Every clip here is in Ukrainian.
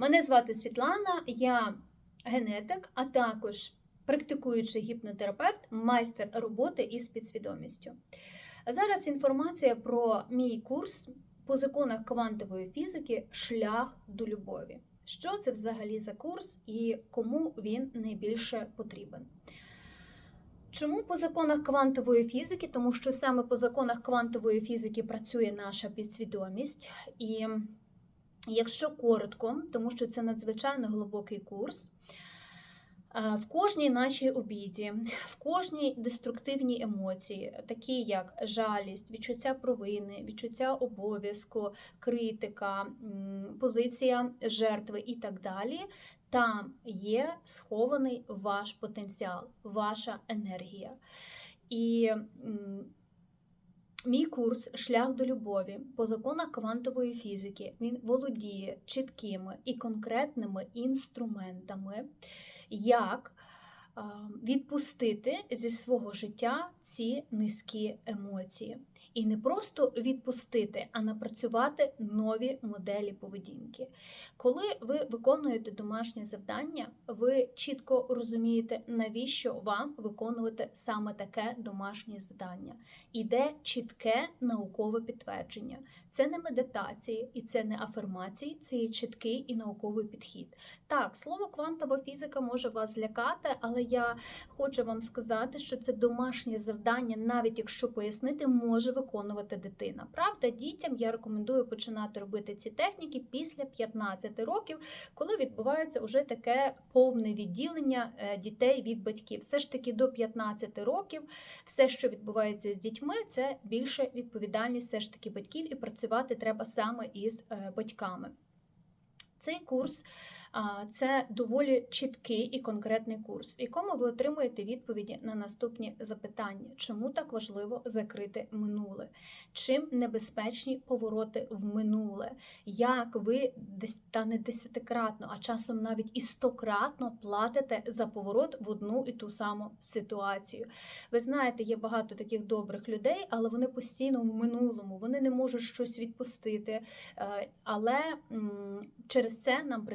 Мене звати Світлана, я генетик, а також практикуючий гіпнотерапевт, майстер роботи із підсвідомістю. Зараз інформація про мій курс по законах квантової фізики Шлях до любові. Що це взагалі за курс і кому він найбільше потрібен? Чому по законах квантової фізики? Тому що саме по законах квантової фізики працює наша підсвідомість. І якщо коротко, тому що це надзвичайно глибокий курс. В кожній нашій обіді, в кожній деструктивній емоції, такі як жалість, відчуття провини, відчуття обов'язку, критика, позиція жертви і так далі, там є схований ваш потенціал, ваша енергія. І Мій курс Шлях до любові по законах квантової фізики він володіє чіткими і конкретними інструментами, як відпустити зі свого життя ці низькі емоції. І не просто відпустити, а напрацювати нові моделі поведінки. Коли ви виконуєте домашнє завдання, ви чітко розумієте, навіщо вам виконувати саме таке домашнє завдання. Іде чітке наукове підтвердження. Це не медитації і це не афірмації, це є чіткий і науковий підхід. Так, слово квантова фізика може вас злякати, але я хочу вам сказати, що це домашнє завдання, навіть якщо пояснити, може виконувати дитина. Правда, дітям я рекомендую починати робити ці техніки після 15 років, коли відбувається уже таке повне відділення дітей від батьків. Все ж таки до 15 років все, що відбувається з дітьми, це більше відповідальність все ж таки батьків, і працювати треба саме із батьками. Цей курс це доволі чіткий і конкретний курс, в якому ви отримуєте відповіді на наступні запитання, чому так важливо закрити минуле, чим небезпечні повороти в минуле, як ви десь та не десятикратно, а часом навіть і стократно платите за поворот в одну і ту саму ситуацію. Ви знаєте, є багато таких добрих людей, але вони постійно в минулому, вони не можуть щось відпустити. Але через це нам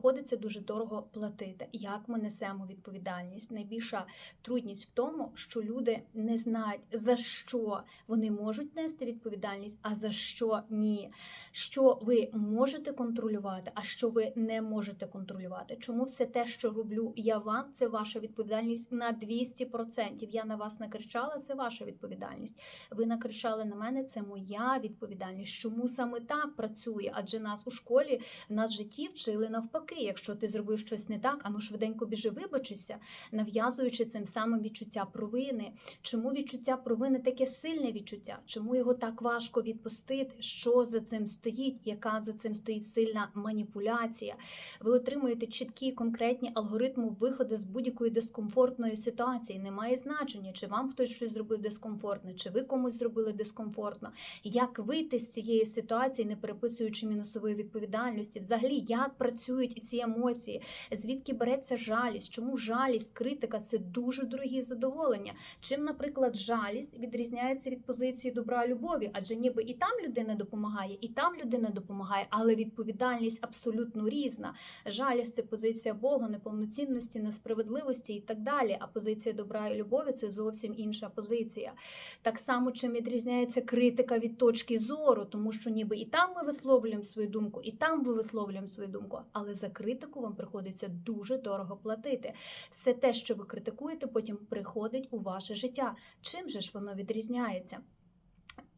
приходиться дуже дорого платити. Як ми несемо відповідальність? Найбільша трудність в тому, що люди не знають, за що вони можуть нести відповідальність, а за що ні. Що ви можете контролювати, а що ви не можете контролювати. Чому все те, що роблю я вам, це ваша відповідальність на 200%. Я на вас накричала, це ваша відповідальність. Ви накричали на мене, це моя відповідальність. Чому саме так працює? Адже нас у школі нас в житті вчили навпаки. Якщо ти зробив щось не так, ану швиденько біжи, вибачися, нав'язуючи цим самим відчуття провини. Чому відчуття провини таке сильне відчуття? Чому його так важко відпустити? Що за цим стоїть? Яка за цим стоїть сильна маніпуляція? Ви отримуєте чіткі конкретні алгоритми виходу з будь-якої дискомфортної ситуації. Немає значення, чи вам хтось щось зробив дискомфортне, чи ви комусь зробили дискомфортно. Як вийти з цієї ситуації, не переписуючи мінусової відповідальності? Взагалі, як працюють ці емоції, звідки береться жалість? Чому жалість, критика це дуже дорогі задоволення? Чим, наприклад, жалість відрізняється від позиції добра любові? Адже ніби і там людина допомагає, і там людина допомагає, але відповідальність абсолютно різна. Жалість це позиція Бога, неповноцінності, несправедливості і так далі. А позиція добра і любові це зовсім інша позиція. Так само, чим відрізняється критика від точки зору, тому що ніби і там ми висловлюємо свою думку, і там ми висловлюємо свою думку, але за критику вам приходиться дуже дорого платити. Все те, що ви критикуєте, потім приходить у ваше життя. Чим же ж воно відрізняється?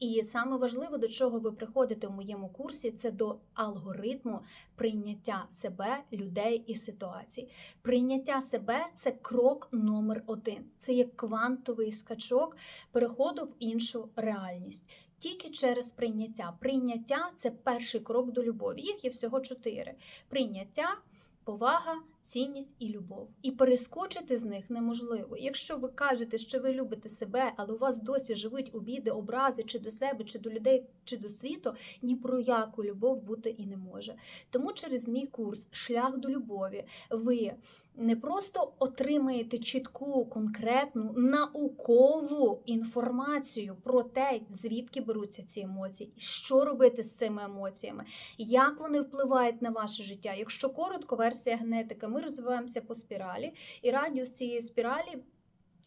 І саме важливо, до чого ви приходите у моєму курсі, це до алгоритму прийняття себе, людей і ситуацій. Прийняття себе це крок номер один. Це є квантовий скачок переходу в іншу реальність. Тільки через прийняття. Прийняття це перший крок до любові. Їх є всього чотири: прийняття, повага, цінність і любов. І перескочити з них неможливо. Якщо ви кажете, що ви любите себе, але у вас досі живуть обіди, образи чи до себе, чи до людей, чи до світу, ні про яку любов бути і не може. Тому через мій курс Шлях до любові ви не просто отримаєте чітку, конкретну, наукову інформацію про те, звідки беруться ці емоції, що робити з цими емоціями, як вони впливають на ваше життя. Якщо коротко, версія генетика, ми розвиваємося по спіралі, і радіус цієї спіралі.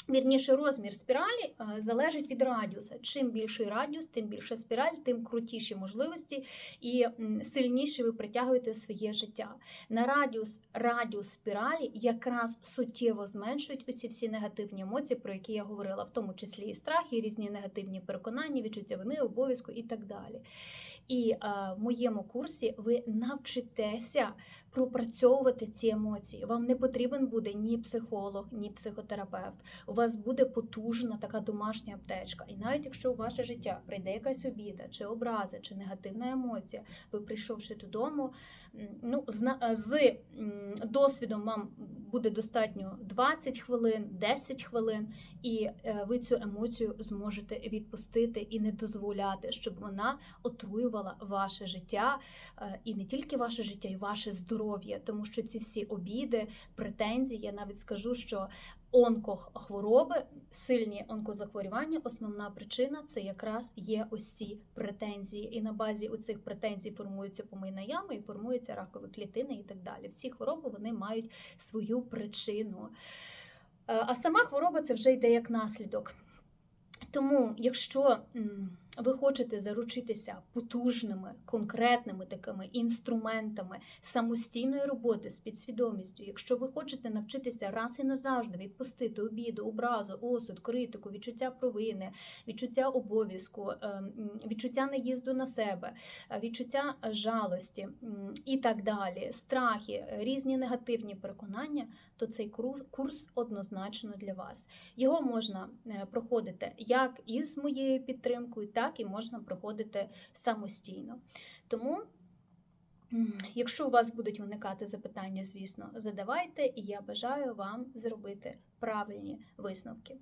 Вірніше, розмір спіралі е, залежить від радіуса. Чим більший радіус, тим більша спіраль, тим крутіші можливості і м, сильніше ви притягуєте в своє життя. На радіус радіус спіралі якраз суттєво зменшують оці всі негативні емоції, про які я говорила, в тому числі і страх, і різні негативні переконання, відчуття вини, обов'язку і так далі. І е, в моєму курсі ви навчитеся пропрацьовувати ці емоції. Вам не потрібен буде ні психолог, ні психотерапевт. У вас буде потужна така домашня аптечка. І навіть якщо у ваше життя прийде якась обіда, чи образа, чи негативна емоція, ви прийшовши додому, ну зна- з досвідом вам буде достатньо 20 хвилин, 10 хвилин, і е, ви цю емоцію зможете відпустити і не дозволяти, щоб вона отруювала ваше життя е, і не тільки ваше життя, і ваше здоров'я, тому що ці всі обіди, претензії, я навіть скажу, що онкохвороби, сильні онкозахворювання, основна причина це якраз є ось ці претензії. І на базі у цих претензій формуються помийна яма і формуються ракові клітини і так далі. Всі хвороби вони мають свою причину. Е, А сама хвороба це вже йде як наслідок. Тому, якщо ви хочете заручитися потужними, конкретними такими інструментами самостійної роботи з підсвідомістю, якщо ви хочете навчитися раз і назавжди відпустити обіду, образу, осуд, критику, відчуття провини, відчуття обов'язку, е, відчуття наїзду на себе, е, відчуття жалості і так далі, страхи, різні негативні переконання, то цей курс однозначно для вас. Його можна е, проходити як із моєю підтримкою, так і можна проходити самостійно. Тому, якщо у вас будуть виникати запитання, звісно, задавайте, і я бажаю вам зробити правильні висновки.